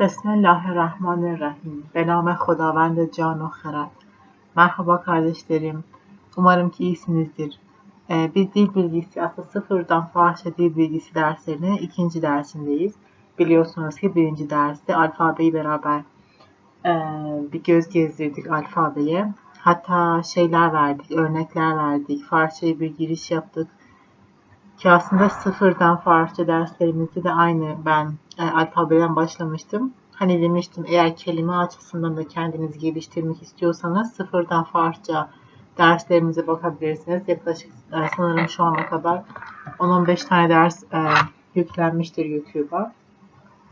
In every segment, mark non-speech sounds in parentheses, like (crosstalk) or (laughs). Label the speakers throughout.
Speaker 1: Bismillahirrahmanirrahim. Be name Khudavand can و خرد. Merhaba kardeşlerim. Umarım ki iyisinizdir. Ee, biz dil bilgisi aslında sıfırdan Farsça dil bilgisi derslerinin ikinci dersindeyiz. Biliyorsunuz ki birinci derste alfabeyi beraber e, bir göz gezdirdik alfabeye. Hatta şeyler verdik, örnekler verdik. Farsça'ya bir giriş yaptık. ki aslında sıfırdan Farsça derslerimizde de aynı ben e, alfabeden başlamıştım. Hani demiştim eğer kelime açısından da kendinizi geliştirmek istiyorsanız sıfırdan Farsça derslerimize bakabilirsiniz. Yaklaşık e, sanırım şu ana kadar 10-15 tane ders e, yüklenmiştir YouTube'a.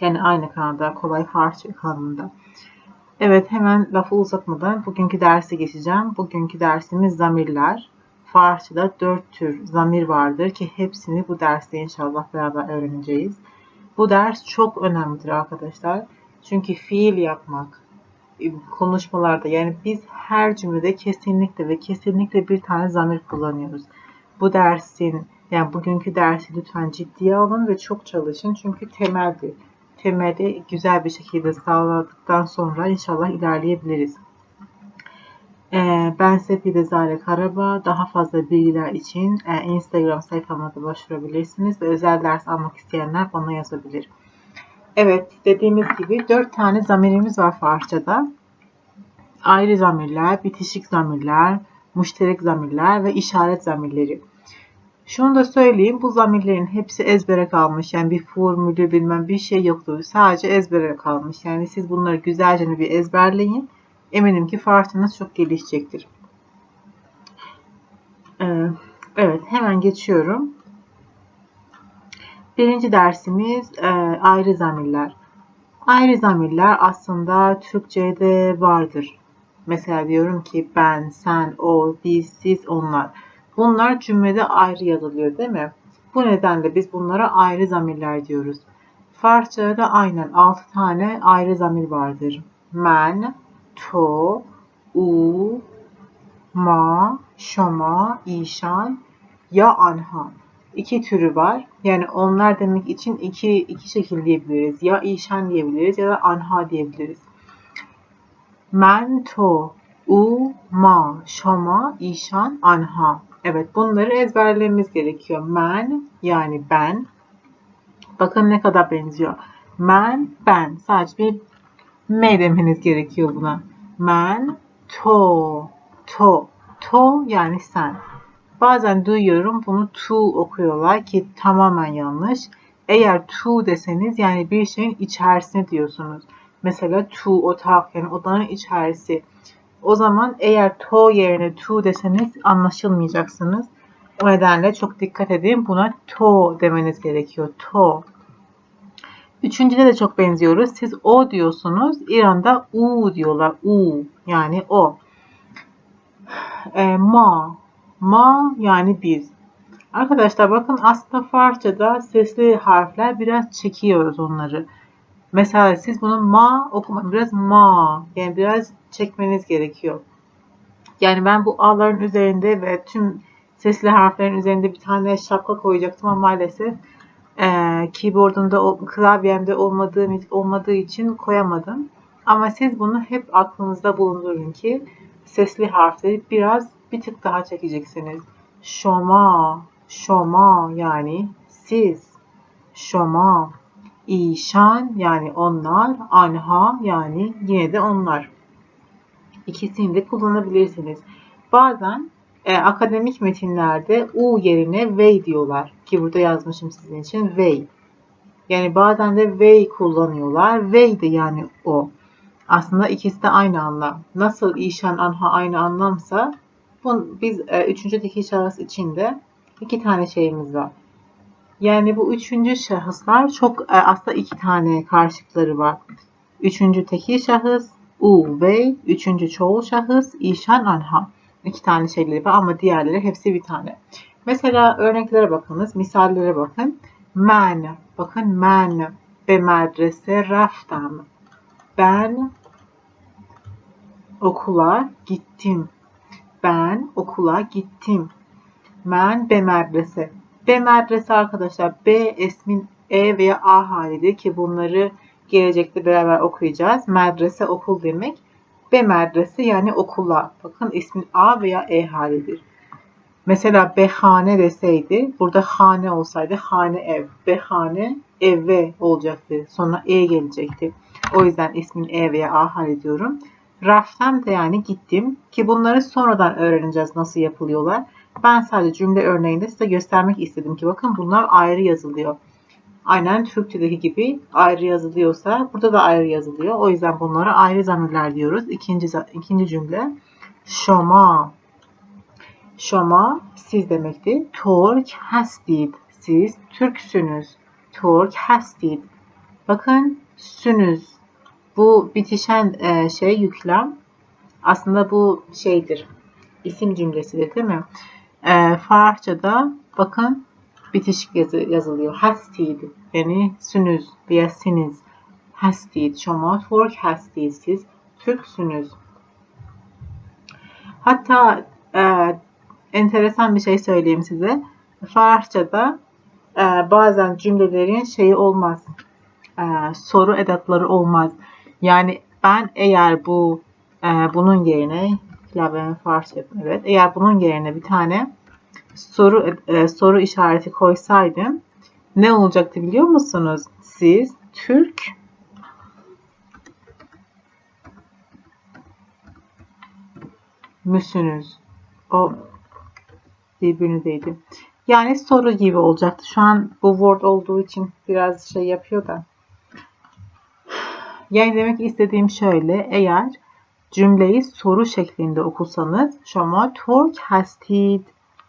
Speaker 1: Yani aynı kanalda Kolay Farsça kanalında. Evet hemen lafı uzatmadan bugünkü dersi geçeceğim. Bugünkü dersimiz zamirler. Farsçada dört tür zamir vardır ki hepsini bu derste inşallah beraber öğreneceğiz. Bu ders çok önemlidir arkadaşlar. Çünkü fiil yapmak konuşmalarda yani biz her cümlede kesinlikle ve kesinlikle bir tane zamir kullanıyoruz. Bu dersin yani bugünkü dersi lütfen ciddiye alın ve çok çalışın çünkü temeldir. Temeli güzel bir şekilde sağladıktan sonra inşallah ilerleyebiliriz. Ee, ben Sefide Zare Karabağ. Daha fazla bilgiler için e, Instagram sayfama da başvurabilirsiniz ve özel ders almak isteyenler bana yazabilir. Evet, dediğimiz gibi dört tane zamirimiz var Farsçada. Ayrı zamirler, bitişik zamirler, müşterek zamirler ve işaret zamirleri. Şunu da söyleyeyim, bu zamirlerin hepsi ezbere kalmış. Yani bir formülü bilmem bir şey yoktu. Sadece ezbere kalmış. Yani siz bunları güzelce bir ezberleyin. Eminim ki Farsçanız çok gelişecektir. Ee, evet, hemen geçiyorum. Birinci dersimiz e, ayrı zamirler. Ayrı zamirler aslında Türkçe'de vardır. Mesela diyorum ki ben, sen, o, biz, siz, onlar. Bunlar cümlede ayrı yazılıyor değil mi? Bu nedenle biz bunlara ayrı zamirler diyoruz. Farsça'da da aynen 6 tane ayrı zamir vardır. Men, to, u, ma, şoma, işan, ya anha iki türü var. Yani onlar demek için iki, iki şekil diyebiliriz. Ya işan diyebiliriz ya da anha diyebiliriz. Men, to, u, ma, şama, işan, anha. Evet bunları ezberlememiz gerekiyor. Men yani ben. Bakın ne kadar benziyor. Men, ben. Sadece bir me demeniz gerekiyor buna. Men, to, to. To yani sen. Bazen duyuyorum bunu to okuyorlar ki tamamen yanlış. Eğer to deseniz yani bir şeyin içerisine diyorsunuz. Mesela to otak yani odanın içerisi. O zaman eğer to yerine to deseniz anlaşılmayacaksınız. O nedenle çok dikkat edin. Buna to demeniz gerekiyor. To. Üçüncüde de çok benziyoruz. Siz o diyorsunuz. İran'da u diyorlar. U yani o. E, ma Ma yani biz. Arkadaşlar bakın aslında Farsçada sesli harfler biraz çekiyoruz onları. Mesela siz bunu ma okuma biraz ma yani biraz çekmeniz gerekiyor. Yani ben bu a'ların üzerinde ve tüm sesli harflerin üzerinde bir tane şapka koyacaktım ama maalesef e, keyboardumda, klavyemde olmadığı, olmadığı için koyamadım. Ama siz bunu hep aklınızda bulundurun ki sesli harfleri biraz bir tık daha çekeceksiniz. Şoma, şoma yani siz. Şoma, işan yani onlar, anha yani yine de onlar. İkisini de kullanabilirsiniz. Bazen e, akademik metinlerde u yerine vey diyorlar. Ki burada yazmışım sizin için vey. Yani bazen de vey kullanıyorlar. Vey de yani o. Aslında ikisi de aynı anlam. Nasıl işan anha aynı anlamsa bu, biz e, üçüncü tekil şahıs içinde iki tane şeyimiz var. Yani bu üçüncü şahıslar çok e, aslında iki tane karşılıkları var. Üçüncü tekil şahıs u ve üçüncü çoğul şahıs işan anha. İki tane şeyleri var ama diğerleri hepsi bir tane. Mesela örneklere bakınız, misallere bakın. Men, bakın men ve medrese raftam. Ben okula gittim. Ben okula gittim. Men be medrese. Be medrese arkadaşlar B ismin E veya A halidir ki bunları gelecekte beraber okuyacağız. Medrese okul demek. Be medrese yani okula. Bakın ismin A veya E halidir. Mesela behane deseydi, burada hane olsaydı hane ev. Behane eve olacaktı. Sonra E gelecekti. O yüzden ismin E veya A hal ediyorum. Raftan da yani gittim ki bunları sonradan öğreneceğiz nasıl yapılıyorlar. Ben sadece cümle örneğinde size göstermek istedim ki bakın bunlar ayrı yazılıyor. Aynen Türkçedeki gibi ayrı yazılıyorsa burada da ayrı yazılıyor. O yüzden bunlara ayrı zamirler diyoruz. İkinci, ikinci cümle. Şoma. Şoma siz demekti. Türk hastid. Siz Türksünüz. Türk hastid. Bakın sünüz. Bu bitişen e, şey yüklem. Aslında bu şeydir. İsim cümlesidir değil mi? E, Farsçada bakın bitişik yazı, yazılıyor. Hastid yani sünüz veya siniz. Hastid. Şoma Türk hastid. Siz Türksünüz. Hatta e, enteresan bir şey söyleyeyim size. Farsçada e, bazen cümlelerin şeyi olmaz. E, soru edatları olmaz. Yani ben eğer bu e, bunun yerine klavyenin Farsça evet eğer bunun yerine bir tane soru e, soru işareti koysaydım ne olacaktı biliyor musunuz? Siz Türk müsünüz? O birbirini değdi. Yani soru gibi olacaktı. Şu an bu word olduğu için biraz şey yapıyor da. Yani demek istediğim şöyle. Eğer cümleyi soru şeklinde okursanız Şoma Türk hastid.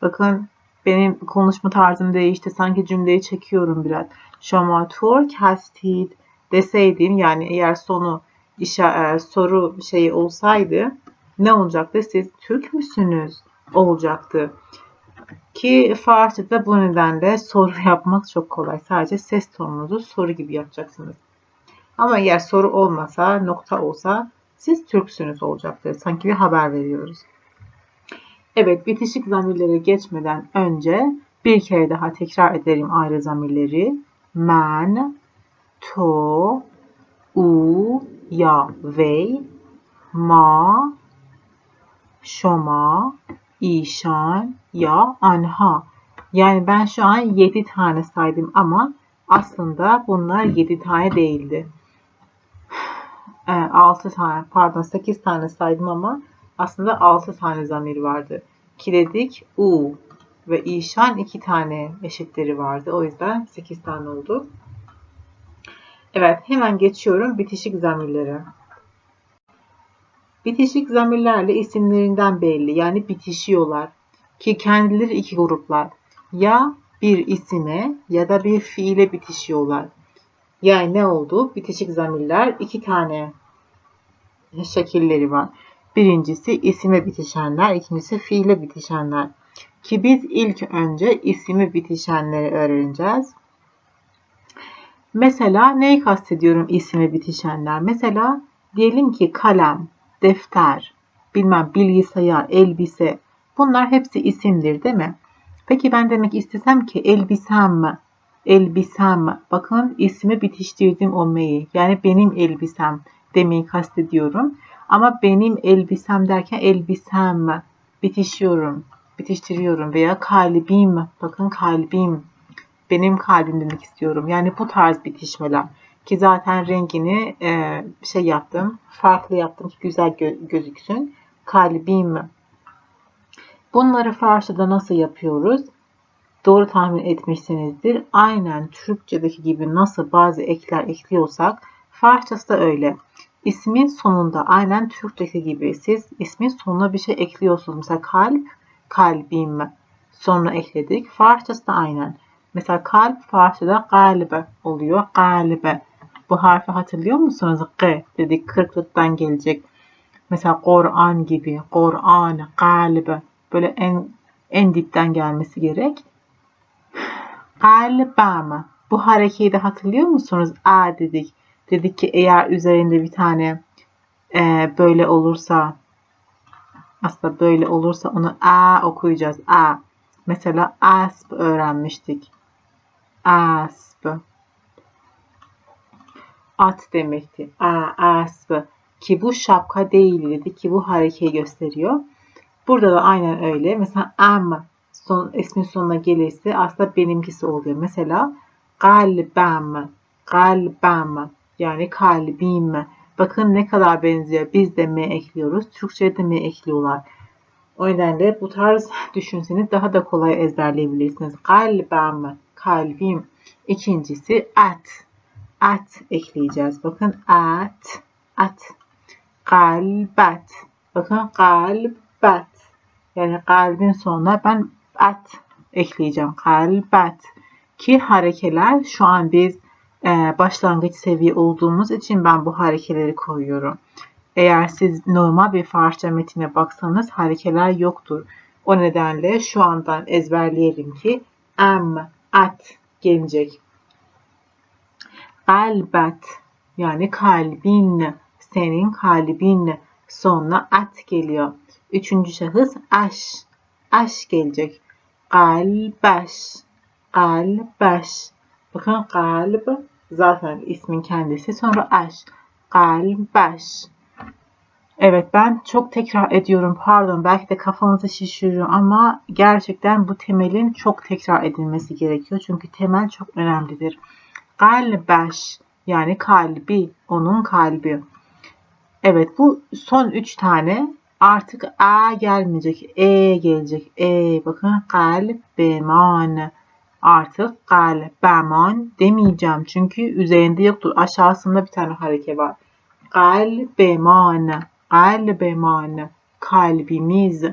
Speaker 1: Bakın benim konuşma tarzım değişti. Sanki cümleyi çekiyorum biraz. Şoma Türk hastid deseydim yani eğer sonu işe, soru şeyi olsaydı ne olacaktı? Siz Türk müsünüz? Olacaktı. Ki Farsça'da bu nedenle soru (laughs) yapmak çok kolay. Sadece ses tonunuzu soru gibi yapacaksınız. Ama eğer soru olmasa, nokta olsa siz Türksünüz olacaktır. Sanki bir haber veriyoruz. Evet, bitişik zamirleri geçmeden önce bir kere daha tekrar ederim ayrı zamirleri. Men, to, u, ya, vey, ma, şoma, işan, ya, anha. Yani ben şu an 7 tane saydım ama aslında bunlar 7 tane değildi. 6 tane pardon 8 tane saydım ama aslında 6 tane zamir vardı. Ki dedik u ve işan 2 tane eşitleri vardı. O yüzden 8 tane oldu. Evet hemen geçiyorum bitişik zamirlere. Bitişik zamirlerle isimlerinden belli. Yani bitişiyorlar. Ki kendileri iki gruplar. Ya bir isime ya da bir fiile bitişiyorlar. Yani ne oldu? Bitişik zamirler iki tane şekilleri var. Birincisi isime bitişenler, ikincisi fiile bitişenler. Ki biz ilk önce isimi bitişenleri öğreneceğiz. Mesela neyi kastediyorum isime bitişenler? Mesela diyelim ki kalem, defter, bilmem bilgisayar, elbise bunlar hepsi isimdir değil mi? Peki ben demek istesem ki elbisem, elbisem bakın ismi bitiştirdim o meyi yani benim elbisem demeyi kastediyorum. Ama benim elbisem derken elbisem bitişiyorum, bitiştiriyorum veya kalbim bakın kalbim benim kalbim demek istiyorum. Yani bu tarz bitişmeler. Ki zaten rengini e, şey yaptım. Farklı yaptım ki güzel gö- gözüksün. Kalbim. Bunları Farsça'da nasıl yapıyoruz? Doğru tahmin etmişsinizdir. Aynen Türkçedeki gibi nasıl bazı ekler ekliyorsak Farsçası da öyle. İsmin sonunda aynen Türkçedeki gibi siz ismin sonuna bir şey ekliyorsunuz. Mesela kalp, kalbim. Sonra ekledik. Farsçası da aynen. Mesela kalp Farsçada galibe oluyor. Galibe. Bu harfi hatırlıyor musunuz? G dedik kırklıktan gelecek. Mesela Kur'an gibi. Kur'an, galibe. Böyle en en dipten gelmesi gerek. Galibame. Bu hareketi hatırlıyor musunuz? A dedik. Dedik ki eğer üzerinde bir tane e, böyle olursa aslında böyle olursa onu A okuyacağız. A. Mesela asp öğrenmiştik. Asp. at demekti. A, asp ki bu şapka değil dedi ki bu harekeyi gösteriyor. Burada da aynen öyle. Mesela am son, ismin sonuna gelirse aslında benimkisi oluyor. Mesela kalbem, kalbem yani kalbim. Bakın ne kadar benziyor. Biz de M ekliyoruz. Türkçe'de M ekliyorlar. O nedenle bu tarz (laughs) düşünseniz daha da kolay ezberleyebilirsiniz. Kalbem, kalbim. İkincisi at. At ekleyeceğiz. Bakın at, at. Kalbet. Bakın kalbet. Yani kalbin sonuna ben at ekleyeceğim. Kalbet. Ki harekeler şu an biz başlangıç seviye olduğumuz için ben bu harekeleri koyuyorum. Eğer siz normal bir Farsça metine baksanız harekeler yoktur. O nedenle şu andan ezberleyelim ki em, at gelecek. Kalbet yani kalbin, senin kalbin sonra at geliyor. Üçüncü şahıs aş, aş gelecek. Kalbeş, kalbeş. Bakın kalb zaten ismin kendisi sonra aş. Kalbeş. Evet ben çok tekrar ediyorum pardon belki de kafanızı şişiriyor ama gerçekten bu temelin çok tekrar edilmesi gerekiyor. Çünkü temel çok önemlidir. Kalbeş yani kalbi onun kalbi. Evet bu son üç tane artık A gelmeyecek. E gelecek. E bakın kalbeman. Artık kalbeman demeyeceğim. Çünkü üzerinde yoktur. Aşağısında bir tane hareket var. Kalbeman kalbeman kalbimiz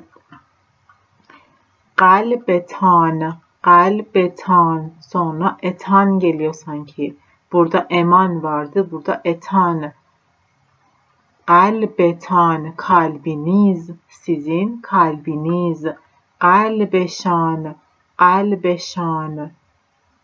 Speaker 1: kalbetan kalbetan sonra etan geliyor sanki. Burada eman vardı. Burada etan. Kalbetan kalbiniz sizin kalbiniz. Kalbeşan kalbeşan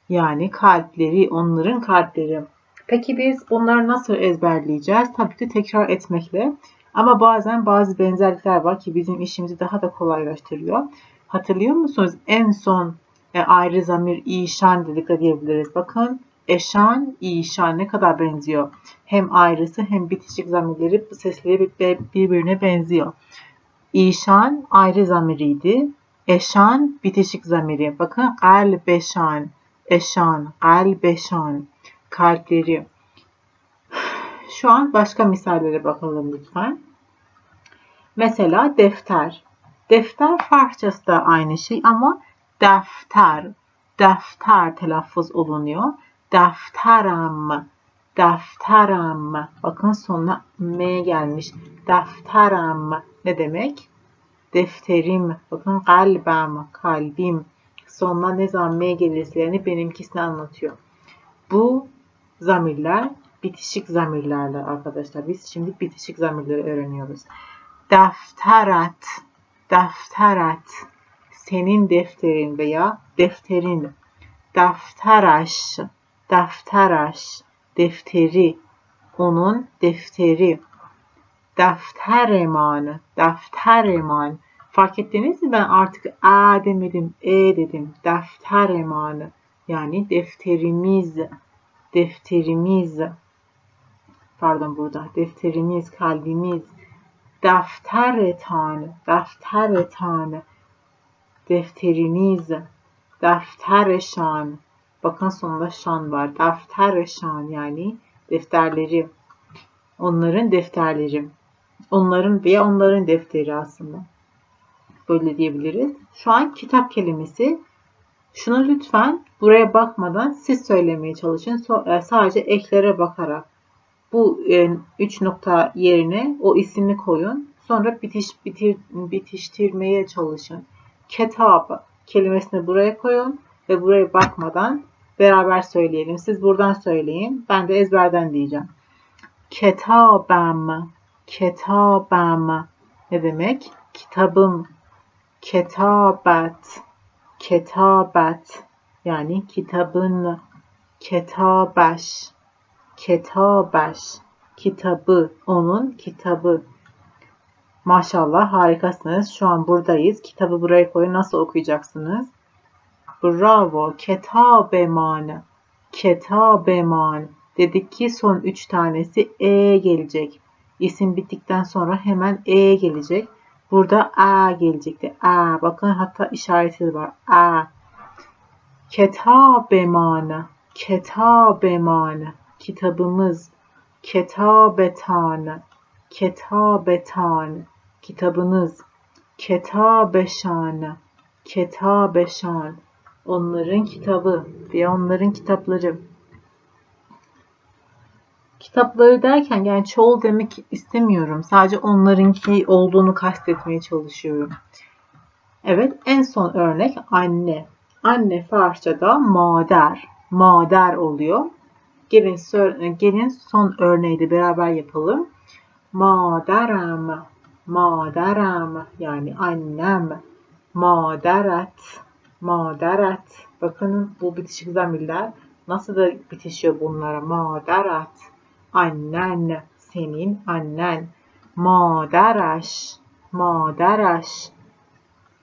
Speaker 1: yani kalpleri onların kalpleri. Peki biz bunları nasıl ezberleyeceğiz? Tabii ki tekrar etmekle. Ama bazen bazı benzerlikler var ki bizim işimizi daha da kolaylaştırıyor. Hatırlıyor musunuz? En son e, ayrı zamir işan dedik de diyebiliriz. Bakın eşan, işan ne kadar benziyor. Hem ayrısı hem bitişik zamirleri sesleri birbirine benziyor. İşan ayrı zamiriydi. Eşan bitişik zamiri. Bakın kalbeşan, eşan, kalbeşan, kalpleri. Şu an başka misallere bakalım lütfen. Mesela defter. Defter Farsçası da aynı şey ama defter, defter telaffuz olunuyor. Defteram, defteram. Bakın sonuna M gelmiş. Defteram ne demek? Defterim. Bakın kalbim, kalbim. Sonuna ne zaman yani benimkisini anlatıyor. Bu zamirler bitişik zamirlerle arkadaşlar. Biz şimdi bitişik zamirleri öğreniyoruz. Defterat, defterat, senin defterin veya defterin. Defteraş, defteraş, defteri, onun defteri. Deftereman, deftereman. Fark ettiniz mi? Ben artık a demedim, e dedim. Deftereman. Yani defterimiz, defterimiz pardon burada defterimiz, kalbimiz, defteretan, defteretan, defteriniz, deftereşan, bakın sonunda şan var, deftereşan yani defterleri, onların defterleri, onların veya onların defteri aslında. Böyle diyebiliriz. Şu an kitap kelimesi. Şunu lütfen buraya bakmadan siz söylemeye çalışın. E, sadece eklere bakarak bu e, üç nokta yerine o ismi koyun. Sonra bitiş, bitir, bitiştirmeye çalışın. Ketap kelimesini buraya koyun ve buraya bakmadan beraber söyleyelim. Siz buradan söyleyin. Ben de ezberden diyeceğim. Ketabem, ketabem ne demek? Kitabım, ketabet, ketabet yani kitabın, ketabeş, ketabeş, kitabı, onun kitabı. Maşallah harikasınız. Şu an buradayız. Kitabı buraya koyun. Nasıl okuyacaksınız? Bravo. Ketabeman. Ketabeman. Dedik ki son üç tanesi E gelecek. İsim bittikten sonra hemen E gelecek. Burada A gelecekti. A. Bakın hatta işareti var. A. Ketabeman. Ketabeman. Kitabımız. Ketabetan. Ketabetan. Kitabınız. Ketabeşan. Ketabeşan. Onların kitabı ve onların kitapları. Kitapları derken yani çoğul demek istemiyorum. Sadece onlarınki olduğunu kastetmeye çalışıyorum. Evet en son örnek anne. Anne Farsçada mader. Mader oluyor. Gelin, gelin son örneği de beraber yapalım. Maderem. Maderem yani annem. Maderet. Maderet. Bakın bu bitişik zamirler nasıl da bitişiyor bunlara. Maderet. Annen. Senin annen. Madereş. Madereş.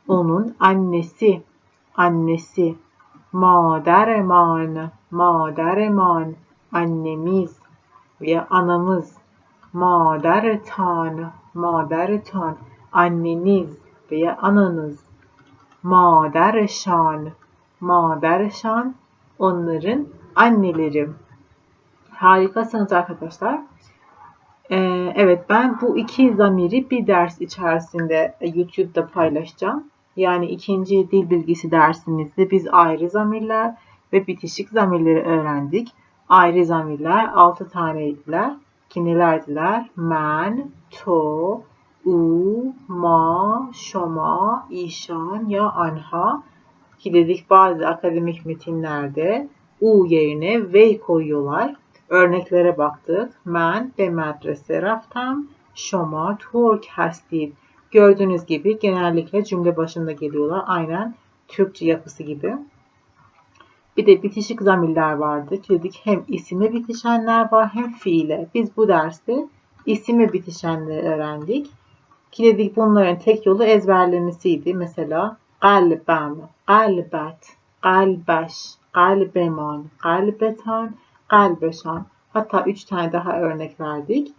Speaker 1: Onun annesi. Annesi. Madereman. Madereman. Annemiz veya anamız. Maderetan. Maderetan. Anneniz veya ananız. Madereşan. Madereşan. Onların anneleri. Harikasınız arkadaşlar. Ee, evet ben bu iki zamiri bir ders içerisinde YouTube'da paylaşacağım. Yani ikinci dil bilgisi dersimizde biz ayrı zamirler ve bitişik zamirleri öğrendik. Ayrı zamirler 6 taneydiler. Ki nelerdiler? Men, to, u, ma, şoma, işan, ya, anha. Ki dedik bazı akademik metinlerde u yerine ve koyuyorlar. Örneklere baktık. Men به medrese raftam. Şoma Türk hastid. Gördüğünüz gibi genellikle cümle başında geliyorlar. Aynen Türkçe yapısı gibi. Bir de bitişik zamirler vardı. Dedik hem isime bitişenler var hem fiile. Biz bu derste isime bitişenleri öğrendik. Ki dedik bunların tek yolu ezberlemesiydi. Mesela kalbem, kalbet, kalbeş, kalbeman, kalbetan, kalbeşan. Hatta 3 tane daha örnek verdik.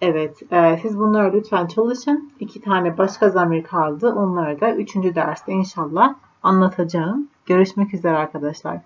Speaker 1: Evet, e, siz bunları lütfen çalışın. İki tane başka zamir kaldı. Onları da 3. derste inşallah anlatacağım. Görüşmek üzere arkadaşlar.